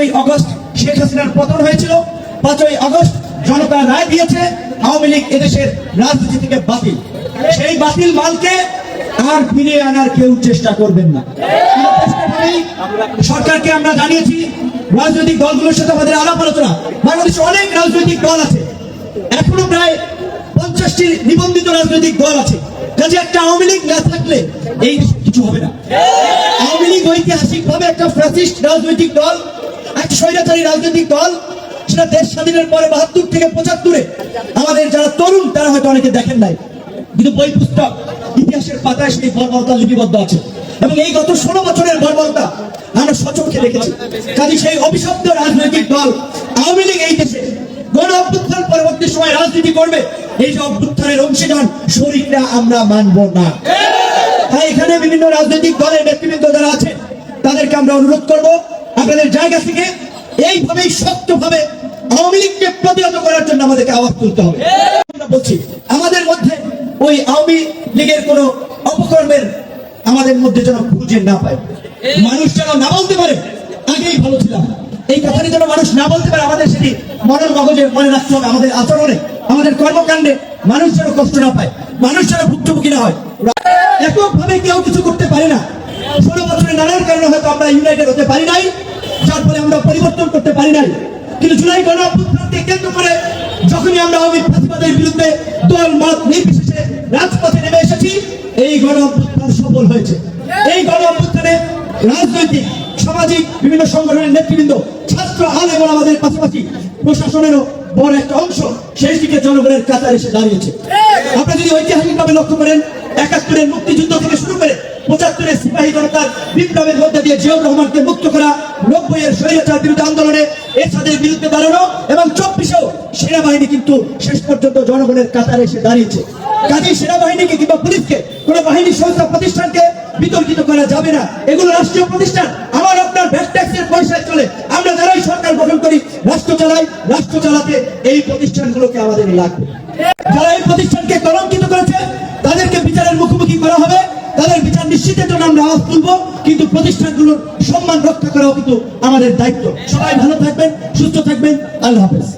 পাঁচই আগস্ট শেখ হাসিনার পতন হয়েছিল। পাঁচই আগস্ট জনতা রায় দিয়েছে, আওয়ামী লীগ এদেশের রাজনীতি থেকে বাতিল। সেই বাতিল মালকে আর ফিরিয়ে আনার কেউ চেষ্টা করবেন না। সরকারকে আমরা জানিয়েছি, রাজনৈতিক দলগুলোর সাথে আমাদের আলাপ আলোচনা। বাংলাদেশে অনেক রাজনৈতিক দল আছে। এখনও প্রায় পঞ্চাশটি নিবন্ধিত রাজনৈতিক দল আছে। কাজে একটা আওয়ামী লীগ না থাকলে এই কিছু হবে না। আওয়ামী লীগ ঐতিহাসিক ভাবে একটা ফ্যাসিস্ট রাজনৈতিক দল। এক স্বৈরাচারী রাজনৈতিক দল, সেটা দেশ স্বাধীনের পরে বাহাত্তর থেকে পঁচাত্তরে। আমাদের যারা তরুণ, তারা হয়তো অনেকে দেখেন নাই। কিন্তু বই পুস্তক ইতিহাসের পাতায় সেই বর্বরতা লিপিবদ্ধ আছে। এবং এই গত ষোলো বছরের বর্বরতা আমরা সচক্ষে দেখেছি। কাজে সেই অভিশপ্ত রাজনৈতিক দল আওয়ামী লীগ এই দেশে গণ অভ্যুত্থান পরবর্তী সময় রাজনীতি করবে। এই যে অভ্যুত্থানের অংশীদার শরীরটা আমরা মানব না। তাই এখানে বিভিন্ন রাজনৈতিক দলের নেতৃবৃন্দ যারা আছে তাদেরকে আমরা অনুরোধ করব আপনাদের জায়গা থেকে এইভাবেই শক্তভাবে আওয়ামী লীগকে প্রতিহত করার জন্য আমাদেরকে আওয়াজ তুলতে হবে। বলছি, আমাদের মধ্যে ওই আওয়ামী লীগের কোন অপকর্মের আমাদের মধ্যে যেন খুঁজে না পায়। মানুষ যেন না বলতে পারে, আগেই ভালো ছিলাম। এই কথাটি যেন মানুষ না বলতে পারে, আমাদের সেটি মনের মগজে মনে রাখতে হবে। আমাদের আচরণে, আমাদের কর্মকাণ্ডে মানুষ যেন কষ্ট না পায়, মানুষ যেন ভুক্তভোগী না হয়। এককভাবে কেউ কিছু করতে পারে না। ষোলো বছরের নানান কারণে হয়তো আমরা ইউনাইটেড হতে পারি নাই। যার ফলে আমরা পরিবর্তন করতে পারি নাই। কিন্তু জুলাই গণ কেন্দ্র করে যখনই আমরা ফাঁসিবাদের বিরুদ্ধে দল মত নির্বিশেষে রাজপথে নেমে এসেছি এই গণ সফল হয়েছে। এই গণ রাজনৈতিক সামাজিক বিভিন্ন সংগঠনের নেতৃবৃন্দ ছাত্র আল আমাদের পাশাপাশি প্রশাসনেরও বড় একটা অংশ সেই দিকে জনগণের কাতার এসে দাঁড়িয়েছে। আপনি যদি ঐতিহাসিকভাবে লক্ষ্য করেন একাত্তরের মুক্তিযুদ্ধ থেকে শুরু করে পঁচাত্তরের সিপাহী জনতার বিপ্লবের মধ্যে দিয়ে জিয়াউর রহমানকে মুক্ত করা নব্বই এর স্বৈরাচার বিরুদ্ধে আন্দোলনে এরশাদের বিরুদ্ধে দাঁড়ানো এবং চব্বিশেও সেনাবাহিনী কিন্তু শেষ পর্যন্ত জনগণের কাতারে এসে দাঁড়িয়েছে। কাজেই সেনাবাহিনীকে কিংবা পুলিশকে কোন বাহিনী, সংস্থা, প্রতিষ্ঠানকে বিতর্কিত করা যাবে না। এগুলো রাষ্ট্রীয় প্রতিষ্ঠান। আমার আপনার ভ্যাট ট্যাক্সের পয়সায় চলে। আমরা যারাই সরকার গঠন করি, রাষ্ট্র চালাই, রাষ্ট্র চালাতে এই প্রতিষ্ঠানগুলোকে আমাদের লাগবে। যারা এই প্রতিষ্ঠানকে কলঙ্কিত করেছে, তাদেরকে বিচারের মুখোমুখি নিশ্চিতের জন্য আমরা আওয়াজ তুলবো, কিন্তু প্রতিষ্ঠানগুলোর সম্মান রক্ষা করাও কিন্তু আমাদের দায়িত্ব। সবাই ভালো থাকবেন, সুস্থ থাকবেন। আল্লাহ হাফেজ।